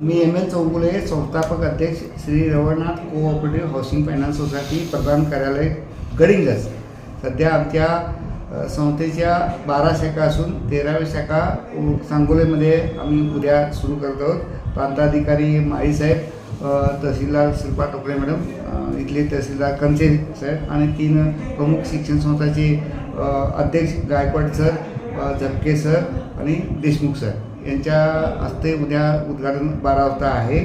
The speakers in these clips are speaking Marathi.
मी एम एल चौगुले संस्थापक अध्यक्ष Shri Ravalnath cooperative housing finance society प्रधान कार्यालय गडिंगज सध्या आमच्या संस्थेच्या बारा शाखा असून तेराव्या शाखा सांगोलेमध्ये आम्ही उद्या सुरू करत आहोत. प्रांताधिकारी माळीसाहेब तहसीलदार शिल्पा टोपले मॅडम इथले तहसीलदार कंचे साहेब आणि तीन प्रमुख शिक्षण संस्थाचे अध्यक्ष गायकवाड सर झपके सर आणि देशमुख सर. यांच्या हस्ते उद्या उद्घाटन बारा वाजता आहे.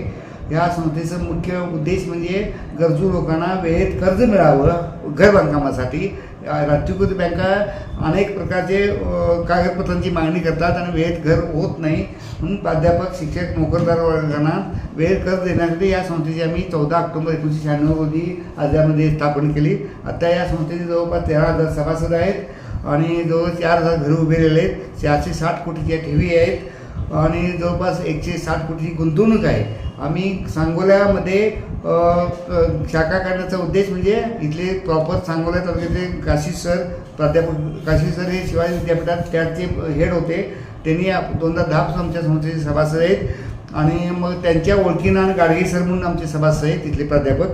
या संस्थेचं मुख्य उद्देश म्हणजे गरजू लोकांना वेळेत कर्ज मिळावं घर बांधकामासाठी. राष्ट्रीयकृत बँका अनेक प्रकारचे कागदपत्रांची मागणी करतात आणि वेळेत घर होत नाही. म्हणून प्राध्यापक शिक्षक नोकरदार वर्गांना वेळेत कर्ज देण्यासाठी या संस्थेची आम्ही चौदा ऑक्टोबर एकोणीसशे शहाण्णव रोजी आजच्यामध्ये स्थापन केली. आता या संस्थेचे जवळपास तेरा हजार सभासद आहेत आणि जवळ चार हजार घरं उभेलेले आहेत. चारशे साठ कोटीच्या ठेवी आहेत. आणि जवळपास एकशे साठ कोटीची गुंतवणूक आहे. आम्ही सांगोल्यामध्ये शाखा काढण्याचा उद्देश म्हणजे इथले प्रॉपर सांगोल्या तालुक्यातले काशी सर प्राध्यापक काशी सर हे शिवाजी विद्यापीठात त्याचे हेड होते. त्यांनी दोनदा दहा आमच्या संस्थेचे सभासद आहेत. आणि मग त्यांच्या ओळखीनं आणि गाडगे सर म्हणून आमचे सभासद आहेत तिथले प्राध्यापक.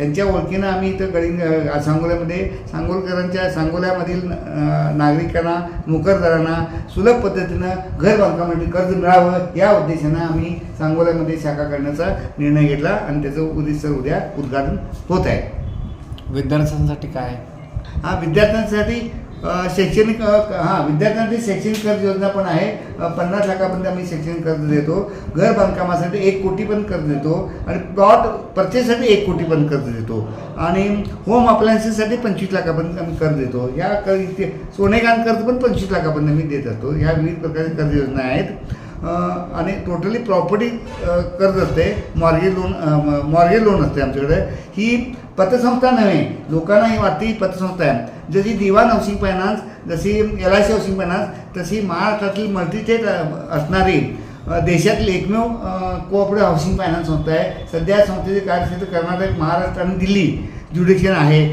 यांच्या ओळखीनं आम्ही इथं गडिंग सांगोल्यामध्ये सांगोलकरांच्या सांगोल्यामधील नागरिकांना नोकरदारांना सुलभ पद्धतीनं घर बांधकामासाठी कर्ज मिळावं या उद्देशानं आम्ही सांगोल्यामध्ये शाखा करण्याचा निर्णय घेतला आणि त्याचं उद्दिष्ट उद्या उद्घाटन होत आहे. विद्यार्थ्यांसाठी काय? हा विद्यार्थ्यांसाठी शैक्षणिक हां विद्यार्थ्यांसाठी शैक्षणिक कर्ज योजना पण आहे. पन्नास लाखापर्यंत आम्ही शैक्षणिक कर्ज देतो. घर बांधकामासाठी एक कोटी पण कर्ज देतो. आणि प्लॉट परचेससाठी एक कोटी पण कर्ज देतो. आणि होम अप्लायन्सेससाठी पंचवीस लाखापर्यंत आम्ही कर्ज देतो. या कर इथे सोनेगान कर्ज पण पंचवीस लाखापर्यंत आम्ही देत असतो. ह्या विविध प्रकारच्या कर्ज योजना आहेत. आणि टोटली प्रॉपर्टी कर्ज असते. मॉर्गेज लोन मॉर्गेज लोन असते आमच्याकडे. ही पतसंस्था नव्हे लोकांना ही वाटते ही पतसंस्था आहे. जशी दिवान हाऊसिंग फायनान्स जशी L I C housing finance तशी महाराष्ट्रातील मल्टीस्टेट असणारी देशातील एकमेव कोऑपरेटिव्ह हाऊसिंग फायनान्स संस्था आहे. सध्या संस्थेचे कार्यक्षेत्र कर्नाटक महाराष्ट्र आणि दिल्ली ज्युडिशियन आहे.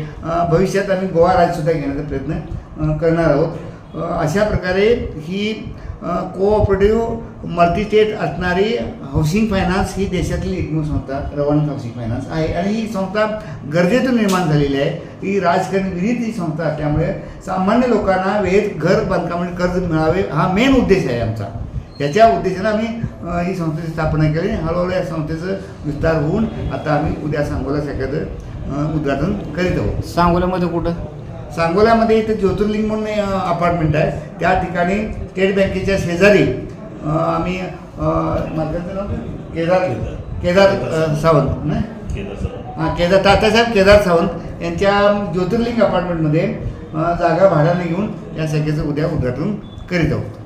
भविष्यात आम्ही गोवा राज्यसुद्धा घेण्याचा प्रयत्न करणार आहोत. अशा प्रकारे ही कोऑपरेटिव्ह मल्टीस्टेट असणारी हाऊसिंग फायनान्स ही देशातील एकमेव संस्था रवाना हाऊसिंग फायनान्स आहे. आणि ही संस्था गरजेतून निर्माण झालेली आहे. ही राजकारण विहित ही संस्था असल्यामुळे सामान्य लोकांना वेळेत घर बांधकामाने कर्ज मिळावे हा मेन उद्देश आहे आमचा. याच्या उद्देशानं आम्ही ही संस्थेची स्थापना केली. हळूहळू या संस्थेचं विस्तार होऊन आता आम्ही उद्या सांगोला शाखेचं उद्घाटन करीत आहोत. सांगोल्यामध्ये कुठं? सांगोल्यामध्ये इथं ज्योतिर्लिंग म्हणून अपार्टमेंट आहे. त्या ठिकाणी स्टेट बँकेच्या शेजारी आम्ही मालकाचं नाव? केदार केदार. सावंत. ना? हां केदार तात्यासाहेब केदार सावंत यांच्या ज्योतिर्लिंग अपार्टमेंटमध्ये जागा भाड्याने घेऊन या शाखेचं उद्या उद्घाटन करीत आहोत.